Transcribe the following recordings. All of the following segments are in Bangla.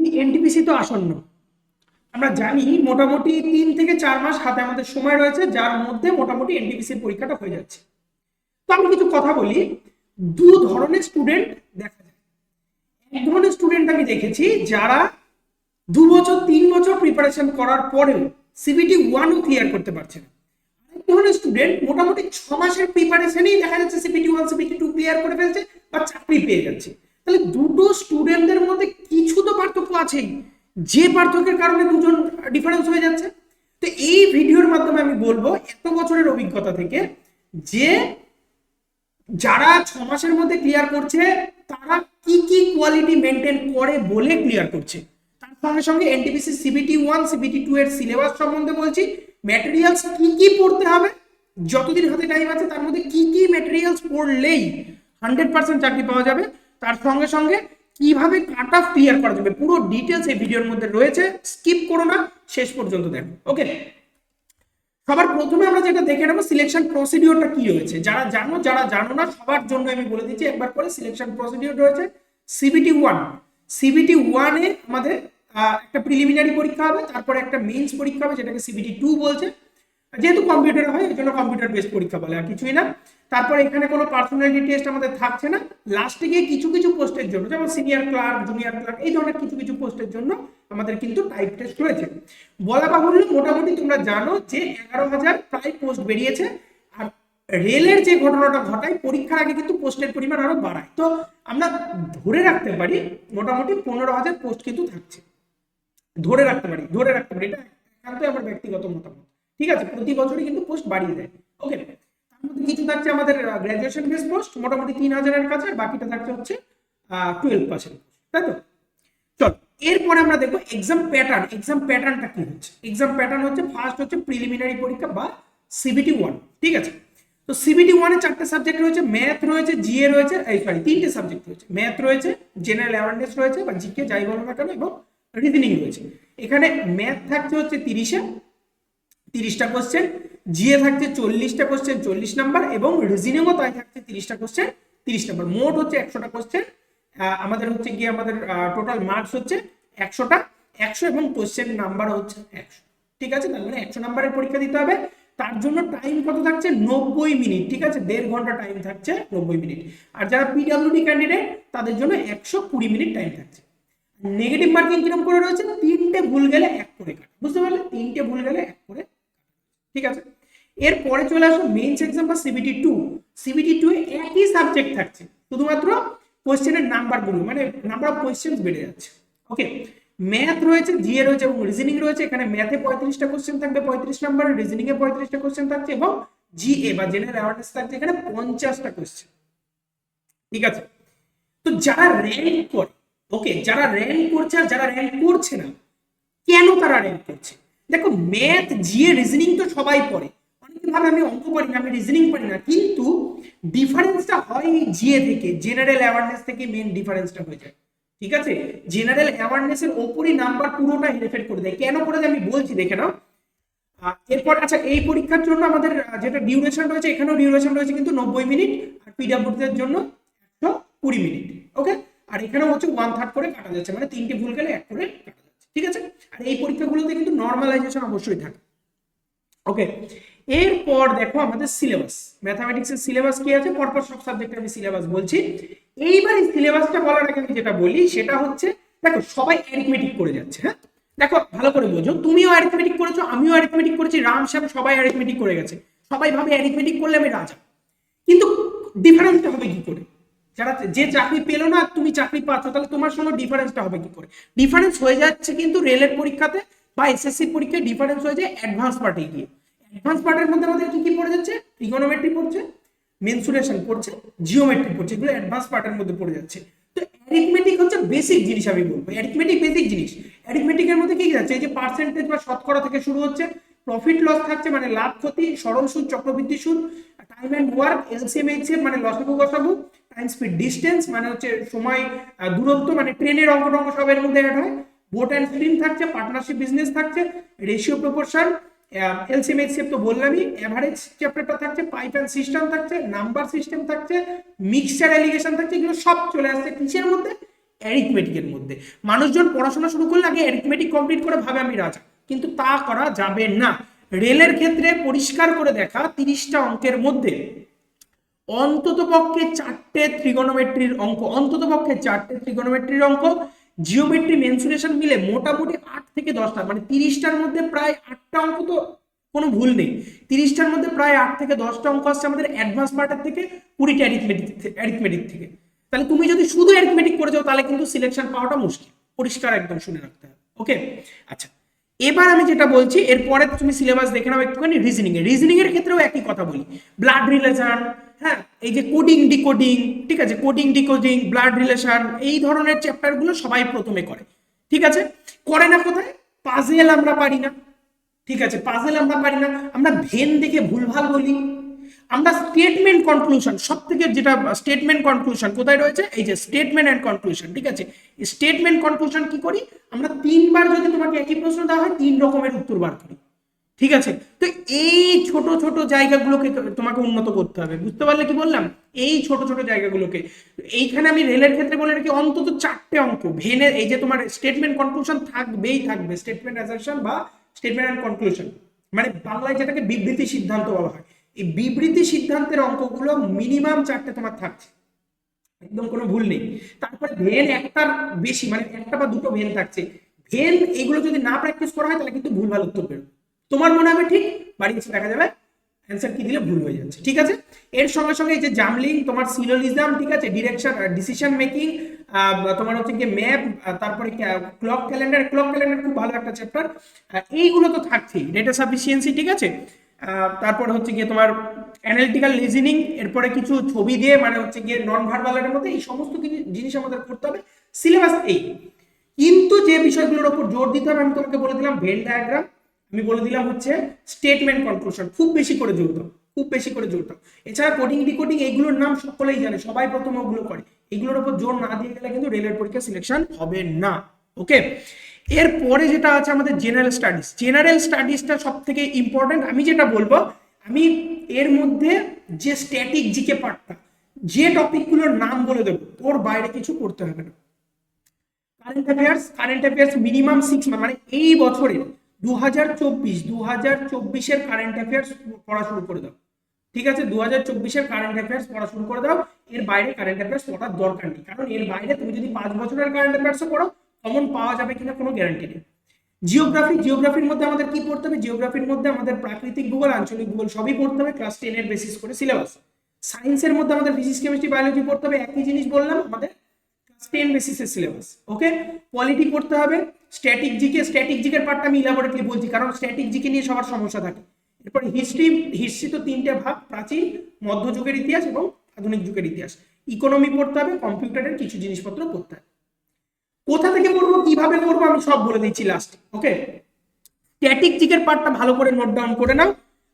এনটিপিসি তো আসন্ন। আমরা জানি মোটামুটি তিন থেকে চার মাস হাতে আমাদের সময় রয়েছে, যার মধ্যে মোটামুটি এনটিপিসির পরীক্ষাটা হয়ে যাচ্ছে। তো আমি কিছু কথা বলি। দু ধরনের স্টুডেন্ট দেখা যায়। এক ধরনের স্টুডেন্ট আমি দেখেছি যারা দু বছর, তিন বছর প্রিপারেশন করার পরেও সিবিটি ওয়ানও ক্লিয়ার করতে পারছে না। ধরনের স্টুডেন্ট মোটামুটি ছ মাসের প্রিপারেশনেই দেখা যাচ্ছে CBT one CBT two clear করে ফেলছে বা চাকরি পেয়ে যাচ্ছে। তাহলে দুটো স্টুডেন্টদের মধ্যে কিছু তো পার্থক্য আছেই। যে পার্থক্যের কারণে দুজন ডিফারেন্স হয়ে যাচ্ছে। তো এই ভিডিওর মাধ্যমে আমি বলব, এত বছরের অভিজ্ঞতা থেকে যে যারা ছ মাসের মধ্যে ক্লিয়ার করছে, তারা কি কি কোয়ালিটি মেনটেন করে বলে ক্লিয়ার করছে। তার সঙ্গে সঙ্গে NTPC CBT one CBT two এর সিলেবাস সম্বন্ধে বলছি ম্যাটেরিয়ালস কি কি পড়তে হবে, যতদিন হাতে টাইম আছে তার মধ্যে কি কি ম্যাটেরিয়ালস পড়লেই হান্ড্রেড পার্সেন্ট চাকরি পাওয়া যাবে। তার সঙ্গে সঙ্গে কীভাবে কাট অফ ক্লিয়ার করা যাবে? পুরো ডিটেলস এই ভিডিওর মধ্যে রয়েছে। স্কিপ করো না, শেষ পর্যন্ত দেখো। ওকে সবার প্রথমে আমরা যেটা দেখে নেব সিলেকশন প্রসিডিওরটা কি রয়েছে? যারা জানো যারা জানো না, সবার জন্য আমি বলে দিচ্ছি, একবার করে সিলেকশন প্রসিডিওর রয়েছে। সিবিটি ওয়ান সিবিটি ওয়ানে আমাদের একটা প্রিলিমিনারি পরীক্ষা হবে, তারপরে একটা মেইনস পরীক্ষা হবে যেটাকে সিবিটি টু বলছে। যেহেতু কম্পিউটারে হয়, এই জন্য কম্পিউটার বেসড পরীক্ষা বলে, আর কিছুই না। তারপর এখানে কোনো পার্সোনালিটি টেস্ট আমাদের থাকছে না। লাস্টে গিয়ে কিছু কিছু পোস্টের জন্য, যেমন সিনিয়র ক্লার্ক জুনিয়র ক্লার্ক এই ধরনের কিছু কিছু পোস্টের জন্য আমাদের কিন্তু টাইপ টেস্ট রয়েছে। বলা বাহুল্য, মোটামুটি তোমরা জানো যে এগারো হাজার প্রায় পোস্ট বেরিয়েছে। আর রেলের যে ঘটনাটা ঘটায়, পরীক্ষার আগে কিন্তু পোস্টের পরিমাণ আরও বাড়ায়। তো আমরা ধরে রাখতে পারি, মোটামুটি পনেরো হাজার পোস্ট কিন্তু থাকছে। ধরে রাখতে পারি, ধরে রাখতে পারি, এটা একান্তই আমার ব্যক্তিগত মতামত। ঠিক আছে? প্রতি বছরই কিন্তু পোস্ট বাড়িয়ে দেয়। ওকে তার মধ্যে কিছু থাকছে আমাদের গ্র্যাজুয়েশন বেস পোস্ট মোটামুটি তিন হাজারের কাছে, আর বাকিটা থাকছে হচ্ছে টুয়েলভ পার্সেন্ট তাই তো? চল, এরপরে আমরা দেখব এক্সাম প্যাটার্ন এক্সাম প্যাটার্নটা কি হচ্ছে? এক্সাম প্যাটার্ন হচ্ছে ফার্স্ট হচ্ছে প্রিলিমিনারি পরীক্ষা বা সিবিটি ওয়ান ঠিক আছে? তো সিবিটি ওয়ানে চারটে সাবজেক্ট রয়েছে ম্যাথ রয়েছে জিএ রয়েছে, এই সরি তিনটে সাবজেক্ট রয়েছে। ম্যাথ রয়েছে জেনারেল অ্যাওয়ারনেস রয়েছে, বা জিকে যাই বলো না কেন, এবং রিজনিং রয়েছে। এখানে ম্যাথ থাকছে হচ্ছে তিরিশে তিরিশটা কোশ্চেন জিএ থাকছে চল্লিশটা কোশ্চেন চল্লিশ নাম্বার এবং রিজনিংও তাই থাকছে তিরিশটা কোশ্চেন তিরিশ নাম্বার মোট হচ্ছে একশোটা কোশ্চেন আমাদের হচ্ছে গিয়ে আমাদের টোটাল মার্কস হচ্ছে একশোটা, একশো এবং কোশ্চেন নাম্বার হচ্ছে একশো। ঠিক আছে? তার মানে একশো নাম্বারের পরীক্ষা দিতে হবে। তার জন্য টাইম কত থাকছে? নব্বই মিনিট। ঠিক আছে? দেড় ঘণ্টা টাইম থাকছে নব্বই মিনিট। আর যারা পিডাব্লিউডি ক্যান্ডিডেট তাদের জন্য একশো কুড়ি মিনিট টাইম থাকছে। নেগেটিভ মার্কিং কীরকম করে রয়েছে? তিনটে ভুল গেলে এক করে কাটা। বুঝতে পারলে? তিনটে ভুল গেলে এক করে ঠিক আছে? এরপরে চলে আসো মেইনস এক্সাম বা সিবিটি টু সিবিটি টু একই সাবজেক্ট থাকছে, শুধুমাত্র কোয়েশ্চেনের নাম্বারগুলো মানে নাম্বার অফ কোয়েশ্চেন বেড়ে যাচ্ছে ওকে ম্যাথ রয়েছে জিএ রয়েছে এবং রিজনিং রয়েছে, এখানে ম্যাথে পঁয়ত্রিশটা কোশ্চেন থাকবে, পঁয়ত্রিশ নাম্বার রিজনিং এ পঁয়ত্রিশটা কোশ্চেন থাকছে এবং জিএ বা জেনারেল অ্যাওয়ারনেস থাকছে, এখানে পঞ্চাশটা কোশ্চেন ঠিক আছে? তো যারা র্যাঙ্ক করে ওকে যারা র্যাঙ্ক করছে আর যারা র্যাঙ্ক করছে না, কেন তারা র্যাঙ্ক করছে? দেখো ম্যাথ জিএ রিজনিং তো সবাই পড়ে। অনেকে ভাবে আমি অঙ্ক পারি না, আমি রিজনিং পারি না। কিন্তু ডিফারেন্সটা হয় জিএ থেকে জেনারেল অ্যাওয়ারনেস থেকে মেন ডিফারেন্সটা হয়ে যায়। ঠিক আছে? জেনারেল অ্যাওয়ারনেসের ওপরই নাম্বার পুরোটা হেরফের করে দেয়। কেন করে দেয় আমি বলছি, দেখে নাও। এরপর আচ্ছা এই পরীক্ষার জন্য আমাদের যেটা ডিউরেশন রয়েছে, এখানেও ডিউরেশন রয়েছে কিন্তু নব্বই মিনিট আর পিডাব্লিউদের জন্য একশো কুড়ি মিনিট ওকে আর এখানেও হচ্ছে ওয়ান থার্ড করে কাটা যাচ্ছে মানে তিনটে ভুল গেলে এক করে কাটা ঠিক আছে? আর এই পরীক্ষাগুলোতে কিন্তু নর্মালাইজেশন অবশ্যই থাকে। ওকে এরপর দেখো আমাদের সিলেবাস ম্যাথামেটিক্সের সিলেবাস কি আছে? পরপর সব সাবজেক্টে আমি সিলেবাস বলছি। এইবার এই সিলেবাসটা বলার আগে আমি যেটা বলি, সেটা হচ্ছে, দেখো, সবাই অ্যারিথমেটিক করে যাচ্ছে হ্যাঁ? দেখো, ভালো করে বোঝো। তুমিও অ্যারিথমেটিক করেছ, আমিও অ্যারিথমেটিক করেছি, রাম, শ্যাম সবাই অ্যারিথমেটিক করে গেছে। সবাই ভাবে অ্যারিথমেটিক করলে আমি রাজা। কিন্তু ডিফারেন্সটা হবে কি করে? যারা যে চাকরি পেল না, তুমি চাকরি পাচ্ছ, তাহলে তোমার সঙ্গে ডিফারেন্সটা হবে কি করে? ডিফারেন্স হয়ে যাচ্ছে কিন্তু রেলের পরীক্ষাতে বা এসএসসি পরীক্ষায় ডিফারেন্স হয়ে যায় অ্যাডভান্স পার্টে গিয়ে। অ্যাডভান্স পার্টের মধ্যে আমাদের কি কি পড়ে যাচ্ছে? ট্রিগোনোমেট্রি পড়ছে মেনসুরেশন পড়ছে জিওমেট্রি পড়ছে, এগুলো অ্যাডভান্স পার্টের মধ্যে পড়ে যাচ্ছে। তো অ্যারিথমেটিক হচ্ছে বেসিক জিনিস আমি বলব। অ্যারিথমেটিক বেসিক জিনিস। অ্যারিথমেটিকের মধ্যে কি কি যাচ্ছে? এই যে পার্সেন্টেজ বা শতকরা থেকে শুরু হচ্ছে প্রফিট লস থাকছে মানে লাভ ক্ষতি সরল সুদ চক্রবৃদ্ধি সুদ time and work LCM HM মানে লসাগু গসাগু টাইম স্পিড ডিস্টেন্স মানে হচ্ছে সময় দূরত্ব মানে ট্রেনের অঙ্ক টঙ্ক সব এর মধ্যে অ্যাড হয়। বোট অ্যান্ড স্ট্রিম থাকছে পার্টনারশিপ বিজনেস থাকছে রেশিও প্রপোর্শন এলসিএম এইচসিএফ তো বললামই এভারেজ চ্যাপ্টারটা থাকছে পাইপ অ্যান্ড সিস্টেম থাকছে নাম্বার সিস্টেম থাকছে মিক্সচার অ্যালিগেশন থাকছে, এগুলো সব চলে আসছে কিসের মধ্যে? অ্যারিথমেটিকের মধ্যে। মানুষজন পড়াশোনা শুরু করলে আগে অ্যারিথমেটিক কমপ্লিট করে ভাবে আমি রাজা, কিন্তু তা করা যাবে না। রেলের ক্ষেত্রে পরিষ্কার করে দেখা তিরিশটা অঙ্কের মধ্যে। অন্তত পক্ষে চারটে ত্রিগোনোমেট্রির অঙ্ক অন্তত পক্ষে চারটে ত্রিগোনোমেট্রির অঙ্ক, জিওমেট্রি মেনসুরেশন মিলে মোটামুটি আট থেকে দশটা মানে তিরিশটার মধ্যে প্রায় আটটা অঙ্ক তো কোনো ভুল নেই। তিরিশটার মধ্যে প্রায় আট থেকে দশটা অঙ্ক আসছে আমাদের অ্যাডভান্স পার্টের থেকে, কুড়িটা অ্যারিথমেটিক অ্যারিথমেটিক থেকে। তাহলে তুমি যদি শুধু অ্যারিথমেটিক করে যাও, তাহলে কিন্তু সিলেকশন পাওয়াটা মুশকিল। পরিষ্কার একদম শুনে রাখতে হবে ওকে আচ্ছা এবার আমি যেটা বলছি, এরপরে তুমি সিলেবাস দেখে নাও একটুখানি রিজনিং এর রিজনিং এর ক্ষেত্রেও একই কথা বলি। ব্লাড রিলেশন হ্যাঁ এই যে কোডিং ডিকোডিং ঠিক আছে? কোডিং ডিকোডিং ব্লাড রিলেশন এই ধরনের চ্যাপ্টারগুলো সবাই প্রথমে করে, ঠিক আছে? করে না কোথায়? পাজেল আমরা পারি না, ঠিক আছে? পাজেল আমরা পারি না। আমরা ভেন দেখে ভুলভাল বলি। আমরা স্টেটমেন্ট কনক্লুশন সব থেকে যেটা স্টেটমেন্ট কনক্লুশন কোথায় রয়েছে? এই যে স্টেটমেন্ট অ্যান্ড কনক্লুশন ঠিক আছে? স্টেটমেন্ট কনক্লুশন কি করি? আমরা তিনবার যদি তোমাকে একই প্রশ্ন দেওয়া হয়, তিন রকমের উত্তর বার করি। ঠিক আছে? তো এই ছোট ছোট জায়গাগুলোকে তোমাকে উন্নত করতে হবে। বুঝতে পারলে কি বললাম? এই ছোট ছোট জায়গাগুলোকে। এইখানে আমি রেলের ক্ষেত্রে বলে রাখি, অন্তত চারটে অঙ্ক ভেনের এই যে তোমার স্টেটমেন্ট কনক্লুশন থাকবেই থাকবে। স্টেটমেন্ট অ্যাসারশন বা স্টেটমেন্ট অ্যান্ড কনক্লুশন মানে বাংলায় যেটাকে বিবৃতি সিদ্ধান্ত বলা হয়। এই বিবৃতি সিদ্ধান্তের অঙ্কগুলো মিনিমাম চারটে তোমার থাকছে। একদম কোনো ভুল নেই। তারপরে ভেন একটার বেশি মানে একটা বা দুটো ভেন থাকছে। ভেন এগুলো যদি না প্র্যাকটিস করা হয়, তাহলে কিন্তু ভুল ভালো উত্তর বেরোবে। তোমার মনে হবে ঠিক, বাড়ি এসে দেখা যাবে অ্যান্সার কি দিলে ভুল হয়ে যাচ্ছে, ঠিক আছে? এর সঙ্গে সঙ্গে এই যে জামলিং তোমার সিলোলিজম ঠিক আছে? ডিরেকশন ডিসিশন মেকিং তোমার হচ্ছে গিয়ে ম্যাপ তারপরে ক্লক ক্যালেন্ডার ক্লক ক্যালেন্ডার খুব ভালো একটা চ্যাপ্টার এইগুলো তো থাকছেই ডেটা সাফিসিয়েন্সি ঠিক আছে? তারপর হচ্ছে গিয়ে তোমার অ্যানালিটিক্যাল লিজনিং এরপরে কিছু ছবি দিয়ে মানে হচ্ছে গিয়ে নন ভার্বালের মধ্যে এই সমস্ত কিছু জিনিস আমাদের করতে হবে সিলেবাস এই কিন্তু যে বিষয়গুলোর উপর জোর দিতে হবে, আমি তোমাকে বলে দিলাম ভেন ডায়াগ্রাম আমি বলে দিলাম হচ্ছে স্টেটমেন্ট কনক্লুশন খুব বেশি করে জোর দাও খুব বেশি করে জোর দাও এছাড়া কোডিং ডিকোডিং এইগুলোর নাম সকলেই জানে, সবাই প্রথম ওগুলো করে। এগুলোর উপর জোর না দিয়ে গেলে কিন্তু রেলের পরীক্ষা সিলেকশন হবে না ওকে এরপরে যেটা আছে আমাদের জেনারেল স্টাডিজ জেনারেল স্টাডিজটা সব থেকে ইম্পর্টেন্ট আমি যেটা বলব, আমি এর মধ্যে যে স্ট্যাটিক জিকে পার্টটা যে টপিকগুলোর নাম বলে দেবো তোর বাইরে কিছু করতে হবে না। Current affairs current affairs minimum six মানে এই বছরের দু হাজার চব্বিশ দু হাজার চব্বিশের কারেন্ট অ্যাফেয়ার্স পড়া শুরু করে দাও। ঠিক আছে? দু হাজার চব্বিশের কারেন্ট অ্যাফেয়ার্স পড়া শুরু করে দাও। এর বাইরে কারেন্ট অ্যাফেয়ার্স পড়ার দরকার নেই। কারণ এর বাইরে তুমি যদি পাঁচ বছরের কারেন্ট অ্যাফেয়ার্সও পড়ো কমন পাওয়া যাবে কিনা কোনো গ্যারান্টি নেই। জিওগ্রাফি জিওগ্রাফির মধ্যে আমাদের কি পড়তে হবে? জিওগ্রাফির মধ্যে আমাদের প্রাকৃতিক ভূগোল, আঞ্চলিক ভূগোল সবই পড়তে হবে ক্লাস টেনের বেসিস করে সিলেবাস সায়েন্সের মধ্যে আমাদের ফিজিক্স কেমিস্ট্রি বায়োলজি পড়তে হবে। একই জিনিস বললাম, আমাদের ক্লাস টেন বেসিসের সিলেবাস ওকে পলিটি পড়তে হবে স্ট্যাটিক জিকে স্ট্যাটিক জিকের পার্টটা আমি ইলাবোরেটলি বলছি, কারণ স্ট্যাটিক জিকে নিয়ে সবার সমস্যা থাকে। এরপরে হিস্ট্রি হিস্ট্রি তো তিনটে ভাগ, প্রাচীন, মধ্যযুগের ইতিহাস এবং আধুনিক যুগের ইতিহাস। ইকোনমি পড়তে হবে কম্পিউটারের কিছু জিনিসপত্র পড়তে হবে। কোথা থেকে পড়ব, কীভাবে পড়ব, আমি সব বলে দিচ্ছি লাস্ট ওকে স্ট্যাটিক জিকের পার্টটা ভালো করে নোট ডাউন করে নাও।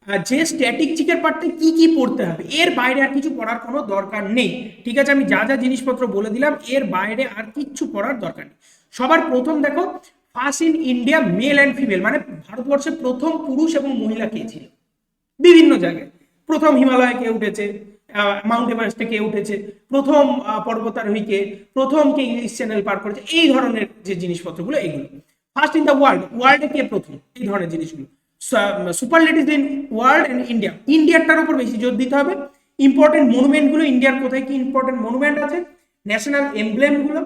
আর যে স্ট্যাটিক জিকের পার্টে কি কি পড়তে হবে, এর বাইরে আর কিছু পড়ার কোনো দরকার নেই। ঠিক আছে, আমি যা যা জিনিসপত্র বলে দিলাম, এর বাইরে আর কিচ্ছু পড়ার দরকার নেই। সবার প্রথম দেখো first in India male and female মানে ভারতবর্ষে প্রথম পুরুষ এবং মহিলা কে ছিল? বিভিন্ন জায়গায়। প্রথম হিমালয়ে কে উঠেছে মাউন্ট এভারেস্টে কে উঠেছে, প্রথম পর্বতারোহী কে প্রথম কে ইংলিশ চ্যানেল পার করেছে, এই ধরনের যে জিনিসপত্রগুলো এগুলো ফার্স্ট ইন দ্য ওয়ার্ল্ড ওয়ার্ল্ডে কে প্রথম? এই ধরনের জিনিসগুলো। Super superlative in world and India ইন্ডিয়াটার উপর বেশি জোর দিতে হবে। ইম্পর্টেন্ট মনুমেন্টগুলো ইন্ডিয়ার কোথায় কি ইম্পর্টেন্ট মনুমেন্ট আছে? ন্যাশনাল এমব্লেমগুলো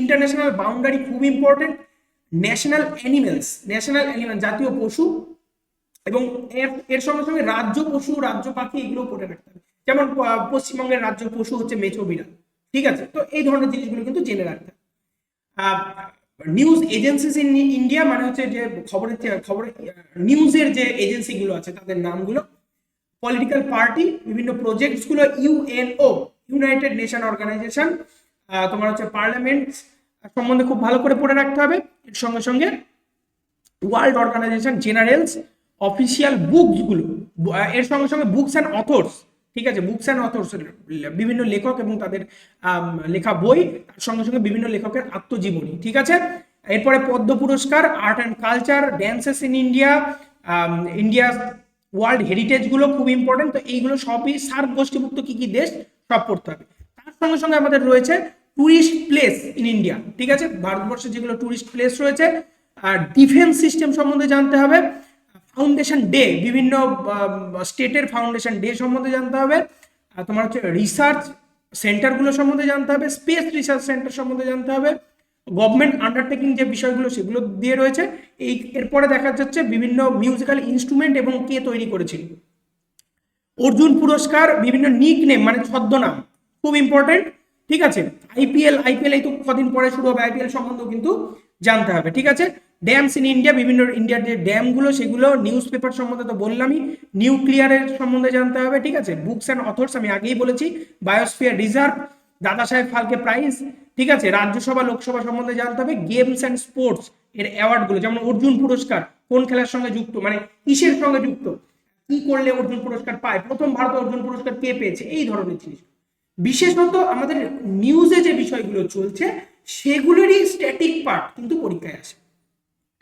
ইন্টারন্যাশনাল বাউন্ডারি খুব important national animals national animal জাতীয় পশু এবং এর এর সঙ্গে সঙ্গে রাজ্য পশু, রাজ্য পাখি এগুলো পড়ে রাখতে হবে। যেমন পশ্চিমবঙ্গের রাজ্য পশু হচ্ছে মেছো বিড়াল। ঠিক আছে? তো এই ধরনের জিনিসগুলো কিন্তু জেনে রাখতে নিউজ এজেন্সিস ইন ইন্ডিয়া মানে হচ্ছে যে খবরের খবরের নিউজের যে এজেন্সিগুলো আছে, তাদের নামগুলো পলিটিক্যাল পার্টি বিভিন্ন প্রজেক্টসগুলো ইউএনও ইউনাইটেড নেশন অর্গানাইজেশন তোমার হচ্ছে পার্লামেন্ট সম্বন্ধে খুব ভালো করে পড়ে রাখতে হবে। এর সঙ্গে সঙ্গে ওয়ার্ল্ড অর্গানাইজেশন জেনারেলস অফিসিয়াল বুকসগুলো এর সঙ্গে সঙ্গে বুকস অ্যান্ড অথর্স ঠিক আছে? বুকস অ্যান্ড অথর্স বিভিন্ন লেখক এবং তাদের লেখা বই, তার সঙ্গে সঙ্গে বিভিন্ন লেখকের আত্মজীবনী, ঠিক আছে? এরপরে পদ্ম পুরস্কার art and culture dances in India India world হেরিটেজগুলো খুব ইম্পর্টেন্ট তো এইগুলো সবই সার্ক গোষ্ঠীভুক্ত কি কি দেশ সব পড়তে হবে। সঙ্গে সঙ্গে আমাদের রয়েছে টুরিস্ট প্লেস ইন ইন্ডিয়া ঠিক আছে? ভারতবর্ষে যেগুলো টুরিস্ট প্লেস রয়েছে, আর ডিফেন্স সিস্টেম সম্বন্ধে জানতে হবে ফাউন্ডেশন ডে বিভিন্ন স্টেটের ফাউন্ডেশন ডে সম্বন্ধে জানতে হবে, আর তোমার হচ্ছে রিসার্চ সেন্টারগুলো সম্বন্ধে জানতে হবে স্পেস রিসার্চ সেন্টার সম্বন্ধে জানতে হবে গভর্নমেন্ট আন্ডারটেকিং যে বিষয়গুলো সেগুলো দিয়ে রয়েছে, এই এরপরে দেখা যাচ্ছে বিভিন্ন মিউজিক্যাল ইনস্ট্রুমেন্ট এবং কে তৈরি করেছিল। অর্জুন পুরস্কার, বিভিন্ন নিক নেম মানে ছদ্মনাম। খুব ইম্পর্টেন্ট ঠিক আছে? আইপিএল আইপিএল এই তো কদিন পরে শুরু হবে আইপিএল সম্বন্ধেও কিন্তু জানতে হবে, ঠিক আছে? ড্যামস ইন ইন্ডিয়া বিভিন্ন ইন্ডিয়ার যে ড্যামগুলো সেগুলো নিউজ পেপার সম্বন্ধে তো বললামই নিউক্লিয়ারের সম্বন্ধে জানতে হবে, ঠিক আছে? বুকস অ্যান্ড অথর্স আমি আগেই বলেছি বায়োস্ফিয়ার রিজার্ভ দাদা সাহেব ফালকে প্রাইজ ঠিক আছে? রাজ্যসভা, লোকসভা সম্বন্ধে জানতে হবে গেমস অ্যান্ড স্পোর্টস এর অ্যাওয়ার্ডগুলো যেমন অর্জুন পুরস্কার, কোন খেলার সঙ্গে যুক্ত? মানে কিসের সঙ্গে যুক্ত? কি করলে অর্জুন পুরস্কার পায়? প্রথম ভারত অর্জুন পুরস্কার কে পেয়েছে? এই ধরনের জিনিস বিশেষত আমাদের নিউজে যে বিষয়গুলো চলছে, সেগুলোরই স্ট্যাটিক পার্ট কিন্তু পরীক্ষায় আসে।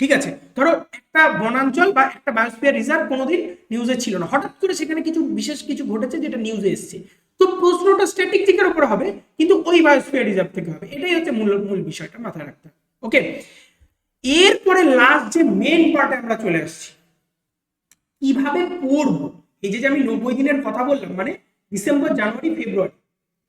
ঠিক আছে? ধরো একটা বনাঞ্চল বা একটা বায়োস্ফিয়ার রিজার্ভ কোনোদিন নিউজে ছিল না। হঠাৎ করে সেখানে কিছু বিশেষ কিছু ঘটেছে যেটা নিউজে এসছে। তো প্রশ্নটা স্ট্যাটিক দিকের উপর হবে, কিন্তু ওই বায়োস্ফিয়ার রিজার্ভ থেকে হবে। এটাই হচ্ছে মূল মূল বিষয়টা মাথায় রাখতে হবে। ওকে এরপরে লাস্ট যে মেন পার্টে আমরা চলে আসছি, কীভাবে পড়ব? এই যে যে আমি নব্বই দিনের কথা বললাম মানে ডিসেম্বর জানুয়ারি ফেব্রুয়ারি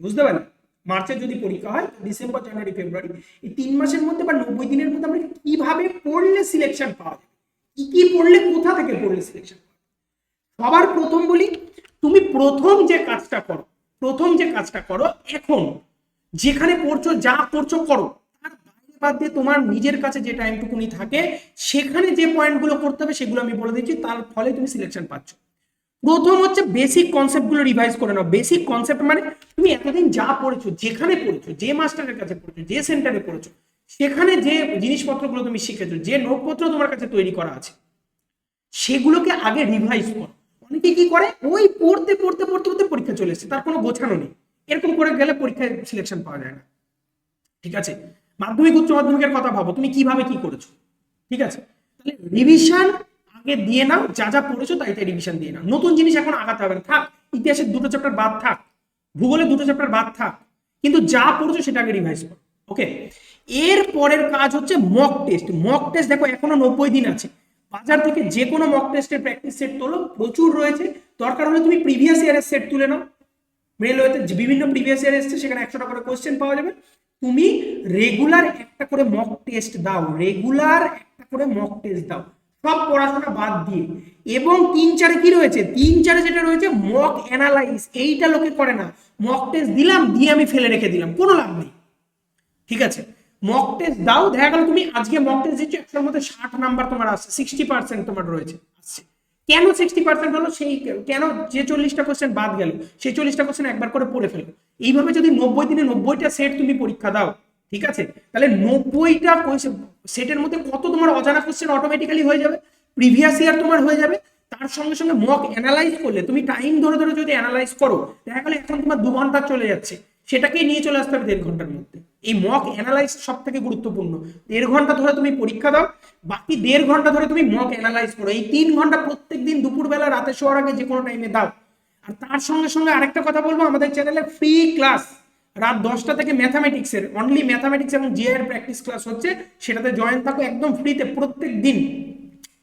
বুঝতে পারলেন মার্চের যদি পরীক্ষা হয়, ডিসেম্বর, জানুয়ারি, ফেব্রুয়ারি, এই তিন মাসের মধ্যে বা নব্বই দিনের মধ্যে আমরা কীভাবে পড়লে সিলেকশন পাওয়া যাবে? কি কি পড়লে কোথা থেকে পড়লে সিলেকশন সবার প্রথম বলি, তুমি প্রথম যে কাজটা করো, প্রথম যে কাজটা করো, এখন যেখানে পড়ছো, যা পড়ছো করো, তার বাইরে বাদ দিয়ে তোমার নিজের কাছে যে টাইমটুকুনি থাকে, সেখানে যে পয়েন্টগুলো করতে হবে, সেগুলো আমি বলে দিচ্ছি, তার ফলে তুমি সিলেকশন পাচ্ছ। প্রথম হচ্ছে বেসিক কনসেপ্টগুলো রিভাইজ করে নাও। বেসিক কনসেপ্ট মানে তুমি এতদিন যা পড়েছো, যেখানে পড়েছো, যে মাস্টারের কাছে পড়েছো, যে সেন্টারে পড়েছো, সেখানে যে জিনিসপত্রগুলো তুমি শিখেছো, যে নোটপত্র তোমার কাছে তৈরি করা আছে, সেগুলোকে আগে রিভাইজ করো। অনেকে কি করে? ওই পড়তে পড়তে পড়তে পড়তে পরীক্ষা চলে এসছে, তার কোনো গোছানো নেই। এরকম করে গেলে পরীক্ষায় সিলেকশন পাওয়া যায় না। ঠিক আছে? মাধ্যমিক, উচ্চ মাধ্যমিকের কথা ভাবো, তুমি কীভাবে কি করেছ? ঠিক আছে? তাহলে রিভিশন আগে দিয়ে নাও, যা যা পড়েছো তাই তাই রিভিশন দিয়ে নাও। নতুন জিনিস এখন আগাতে হবে না। থাক, ইতিহাসের দুটো চ্যাপ্টার বাদ থাক, ভূগোলের দুটো চ্যাপ্টার বাদ থাক, কিন্তু যা পড়েছো সেটা আগে রিভাইজ করো ওকে এর পরের কাজ হচ্ছে মক টেস্ট মক টেস্ট দেখো, এখনও নব্বই দিন আছে। বাজার থেকে যে কোনো মক টেস্টের প্র্যাকটিস সেট তোলো, প্রচুর রয়েছে। দরকার হলে তুমি প্রিভিয়াস ইয়ারের সেট তুলে নাও। রেলওয়েতে যে বিভিন্ন প্রিভিয়াস ইয়ার এসছে, সেখানে একশোটা করে কোয়েশ্চেন পাওয়া যাবে। তুমি রেগুলার একটা করে মক টেস্ট দাও রেগুলার একটা করে মক টেস্ট দাও। সব পড়াশোনা বাদ দিয়ে। এবং তিন চারে কি রয়েছে? তিন চারে যেটা রয়েছে মক অ্যানালাইজ এইটা লোকে করে না। মক টেস্ট দিলাম, দিয়ে আমি ফেলে রেখে দিলাম। কোনো লাভ নেই। ঠিক আছে? মক টেস্ট দাও, দেখা গেল তুমি আজকে মক টেস্ট দিচ্ছ, একশোর মধ্যে ষাট নাম্বার তোমার আসছে সিক্সটি পার্সেন্ট তোমার রয়েছে। আসছে। কেন সিক্সটি পার্সেন্ট হলো? সেই কেন যে চল্লিশটা কোশ্চেন বাদ গেল, সেই চল্লিশটা কোশ্চেন একবার করে পড়ে ফেলো এইভাবে যদি নব্বই দিনে নব্বইটা সেট তুমি পরীক্ষা দাও ঠিক আছে? তাহলে নব্বইটা সেটের মধ্যে কত তোমার অজানা কোশ্চেন অটোমেটিক্যালি হয়ে যাবে? প্রিভিয়াস ইয়ার তোমার হয়ে যাবে। তার সঙ্গে সঙ্গে মক অ্যানালাইজ করলে, তুমি টাইম ধরে ধরে যদি অ্যানালাইজ করো, দেখা গেলে এখন তোমার দু ঘণ্টা চলে যাচ্ছে। সেটাকেই নিয়ে চলে আসতে হবে দেড় ঘণ্টার মধ্যে। এই মক অ্যানালাইজ সব থেকে গুরুত্বপূর্ণ। দেড় ঘণ্টা ধরে তুমি পরীক্ষা দাও, বাকি দেড় ঘণ্টা ধরে তুমি মক অ্যানালাইজ করো। এই তিন ঘণ্টা প্রত্যেক দিন দুপুরবেলা রাতে শোয়ার আগে যে কোনো টাইমে দাও। আর তার সঙ্গে সঙ্গে আরেকটা কথা বলব আমাদের চ্যানেলে ফ্রি ক্লাস রাত দশটা থেকে ম্যাথামেটিক্সের অনলি ম্যাথামেটিক্স এবং জিআইয়ের প্র্যাকটিস ক্লাস হচ্ছে, সেটাতে জয়েন থাকো একদম ফ্রিতে প্রত্যেক দিন।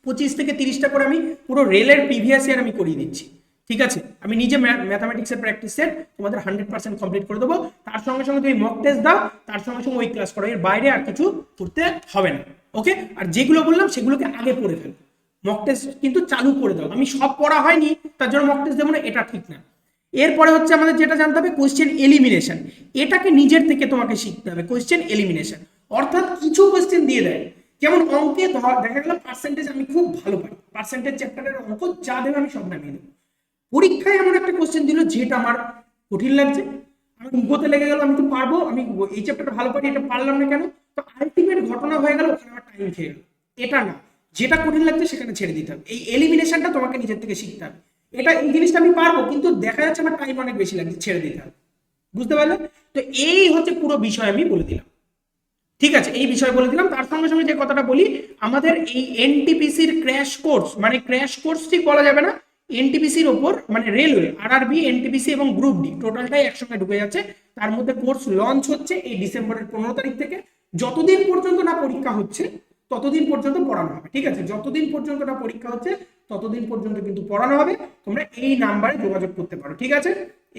পঁচিশ থেকে তিরিশটা করে আমি পুরো রেলের প্রিভিয়াস ইয়ার আমি করিয়ে দিচ্ছি। ঠিক আছে? আমি নিজে ম্যাথামেটিক্সের প্র্যাকটিস তোমাদের হান্ড্রেড পার্সেন্ট কমপ্লিট করে দেবো। তার সঙ্গে সঙ্গে তুমি মক টেস্ট দাও, তার সঙ্গে সঙ্গে ওই ক্লাস করো এর বাইরে আর কিছু করতে হবে না। ওকে আর যেগুলো বললাম, সেগুলোকে আগে পড়ে ফেলো। মক টেস্ট কিন্তু চালু করে দাও। আমি সব পড়া হয়নি, তার জন্য মক টেস্ট দেবো না, এটা ঠিক না। এরপরে হচ্ছে আমাদের যেটা জানতে হবে কোয়েশ্চেন এলিমিনেশন এটাকে নিজের থেকে তোমাকে শিখতে হবে কোয়েশ্চেন এলিমিনেশন অর্থাৎ কিছু কোয়েশ্চেন দিয়ে দেয়। যেমন অঙ্কে দেখা গেল পার্সেন্টেজ আমি খুব ভালো পাই। পার্সেন্টেজ চ্যাপ্টারের অঙ্ক যা দেবে আমি সব নামিয়ে দেবো। পরীক্ষায় এমন একটা কোশ্চেন দিল যেটা আমার কঠিন লাগছে। আমি ইগোতে লেগে গেল, আমি তো পারব, আমি এই চ্যাপ্টারটা ভালো পারি, এটা পারলাম না কেন? তো আলটিমেট ঘটনা হয়ে গেল, ওখানে আমার টাইম খেয়ে গেল এটা না, যেটা কঠিন লাগছে সেখানে ছেড়ে দিতে হবে। এই এলিমিনেশনটা তোমাকে নিজের থেকে শিখতে হবে। এটা এই জিনিসটা আমি পারব, কিন্তু দেখা যাচ্ছে আমার টাইম অনেক বেশি লাগছে, ছেড়ে দিতে হবে। বুঝতে পারলে? তো এই হচ্ছে পুরো বিষয় আমি বলে দিলাম। ঠিক আছে, এই বিষয় বলে দিলাম। তার সঙ্গে সঙ্গে যে কথাটা বলি, আমাদের এই এনটিপিসির ক্র্যাশ কোর্স মানে ক্র্যাশ কোর্স ঠিক বলা যাবে না এনটিপিসির ওপর মানে রেলওয়ে আর আরআরবি এনটিপিসি এবং গ্রুপ ডি টোটালটাই একসঙ্গে ঢুকে যাচ্ছে। তার মধ্যে কোর্স লঞ্চ হচ্ছে এই ডিসেম্বরের পনেরো তারিখ থেকে। যতদিন পর্যন্ত না পরীক্ষা হচ্ছে ততদিন পর্যন্ত পড়ানো হবে, ঠিক আছে? যতদিন পর্যন্ত না পরীক্ষা হচ্ছে, ততদিন পর্যন্ত কিন্তু পড়ানো হবে। তোমরা এই নাম্বারে যোগাযোগ করতে পারো, ঠিক আছে?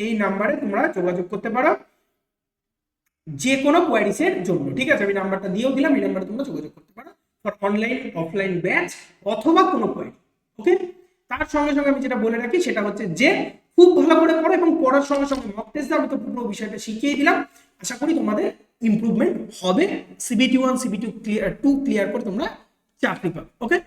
এই নাম্বারে তোমরা যোগাযোগ করতে পারো যে কোনো কোয়ারিসের জন্য, ঠিক আছে? আমি নাম্বারটা দিয়েও দিলাম, এই নাম্বারে তোমরা যোগাযোগ করতে পারো ফর অনলাইন অফলাইন ব্যাচ অথবা কোনো কোয়ারি ওকে তার সঙ্গে সঙ্গে আমি যেটা বলে রাখি, সেটা হচ্ছে যে খুব ভালো করে পড়ো এবং পড়ার সঙ্গে সঙ্গে মক টেস্ট দাও তো পুরো বিষয়টা শিখিয়ে দিলাম। আশা করি তোমাদের ইম্প্রুভমেন্ট হবে। CBT one CBT clear two clear করে তোমরা চাকরি পাবে ওকে